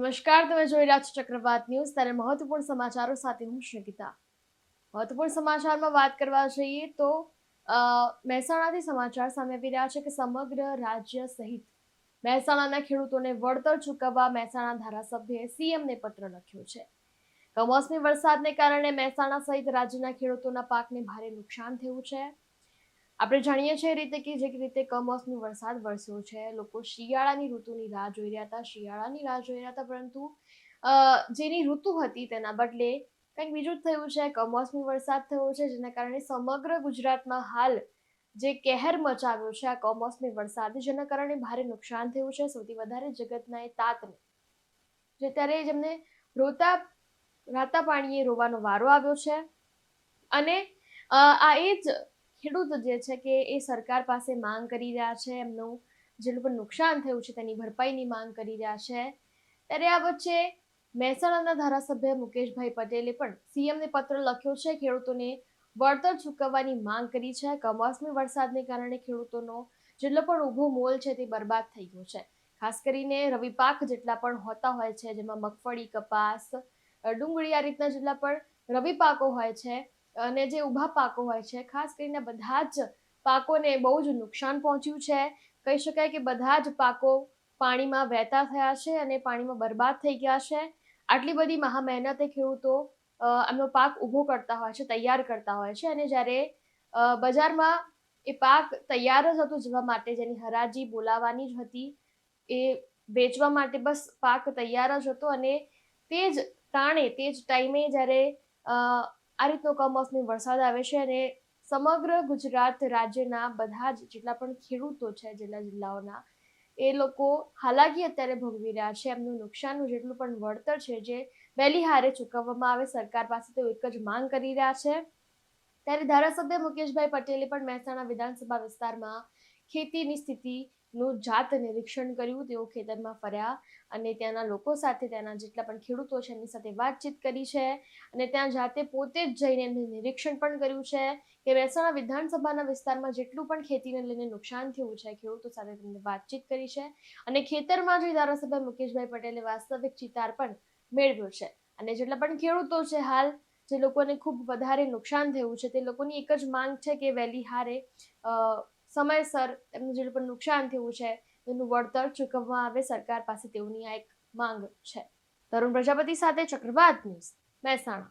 નમસ્કાર, તમે જોઈ રહ્યા છો ચક્રવાત ન્યૂઝ. ત્યારે મહત્વપૂર્ણ સમાચારો સાથે હું શ્રીગીતા. મહત્વપૂર્ણ સમાચારમાં વાત કરવા જઈએ તો મહેસાણાથી સમાચાર સામે આવી રહ્યા છે કે સમગ્ર રાજ્ય સહિત મહેસાણાના ખેડૂતોને વળતર ચૂકવવા મહેસાણા ધારાસભ્યએ સીએમને પત્ર લખ્યો છે. કમોસમી વરસાદને કારણે મહેસાણા સહિત રાજ્યના ખેડૂતોના પાકને ભારે નુકસાન થયું છે. આપણે જાણીએ છીએ રીતે કે જે રીતે કમોસમી વરસાદ વરસ્યો છે, લોકો શિયાળાની ઋતુની રાહ જોઈ રહ્યા હતા, શિયાળાની રાહ જોઈ રહ્યા હતા, પરંતુ જેની ઋતુ હતી તેના બદલે કંઈક બીજું જ થયું છે, કમોસમી વરસાદ થયો છે, જેના કારણે સમગ્ર ગુજરાતમાં હાલ જે કહેર મચાવ્યો છે આ કમોસમી વરસાદ, જેના કારણે ભારે નુકસાન થયું છે, સૌથી વધારે જગતના એ તાતને. જે ત્યારે જેમને રોતા, રાતા પાણીએ રોવાનો વારો આવ્યો છે. અને આ એ જ ખેડૂત જે છે કે એ સરકાર પાસે માંગ કરી રહ્યા છે, એમનું જેટલું પણ નુકસાન થયું છે તેની ભરપાઈની માંગ કરી રહ્યા છે. ત્યારે આ વચ્ચે મહેસાણાના ધારાસભ્ય મુકેશભાઈ પટેલે પણ સીએમને પત્ર લખ્યો છે, ખેડૂતોને વળતર ચૂકવવાની માંગ કરી છે. કમોસમી વરસાદને કારણે ખેડૂતોનો જેટલો પણ ઊભો મોલ છે તે બરબાદ થઈ ગયો છે. ખાસ કરીને રવિ પાક જેટલા પણ હોતા હોય છે, જેમાં મગફળી, કપાસ, ડુંગળી આ રીતના જેટલા પણ રવિ પાકો હોય છે અને જે ઊભા પાકો હોય છે, ખાસ કરીને બધા જ પાકોને બહુ જ નુકસાન પહોંચ્યું છે. કહી શકાય કે બધા જ પાકો પાણીમાં વહેતા થયા છે અને પાણીમાં બરબાદ થઈ ગયા છે. આટલી બધી મહા મહેનતે ખેડૂતો એમનો પાક ઊભો કરતા હોય છે, તૈયાર કરતા હોય છે અને જ્યારે બજારમાં એ પાક તૈયાર જ હતો જવા માટે, જેની હરાજી બોલાવાની જ હતી, એ વેચવા માટે બસ પાક તૈયાર જ હતો અને તે જ ટાણે તે જ ટાઈમે જ્યારે આ રીતનો કમોસમી વરસાદ આવે છે અને સમગ્ર ગુજરાત રાજ્યના બધા જ જેટલા પણ ખેડૂતો છે જિલ્લા જિલ્લાઓના, એ લોકો હાલાકી અત્યારે ભોગવી રહ્યા છે. એમનું નુકસાનનું જેટલું પણ વળતર છે જે વહેલી હારે ચૂકવવામાં આવે, સરકાર પાસે તેઓ એક જ માંગ કરી રહ્યા છે. ત્યારે ધારાસભ્ય મુકેશભાઈ પટેલે પણ મહેસાણા વિધાનસભા વિસ્તારમાં ખેતીની સ્થિતિનું જાત નિરીક્ષણ કર્યું, તેઓ ખેતરમાં ફર્યા અને ત્યાંના લોકો સાથે ત્યાંના જેટલા પણ ખેડૂતો છે, એમની સાથે વાતચીત કરી છે અને ત્યાં જાતે પોતે જ જઈને એમનું નિરીક્ષણ પણ કર્યું છે કે મહેસાણા વિધાનસભાના વિસ્તારમાં જેટલું પણ ખેતીને લઈને નુકસાન થયું છે, ખેડૂતો સાથે તેમને વાતચીત કરી છે અને ખેતરમાં જે ધારાસભ્ય મુકેશભાઈ પટેલે વાસ્તવિક ચિતાર પણ મેળવ્યો છે અને જેટલા પણ ખેડૂતો છે હાલ, જે લોકોને ખૂબ વધારે નુકસાન થયું છે, તે લોકોની એક જ માંગ છે કે વહેલી હારે સમયસર એમનું જે પણ નુકસાન થયું છે એનું વળતર ચૂકવવામાં આવે સરકાર પાસે તેઓની આ એક માંગ છે તરુણ પ્રજાપતિ સાથે ચક્રવાત ન્યૂઝ, મહેસાણા.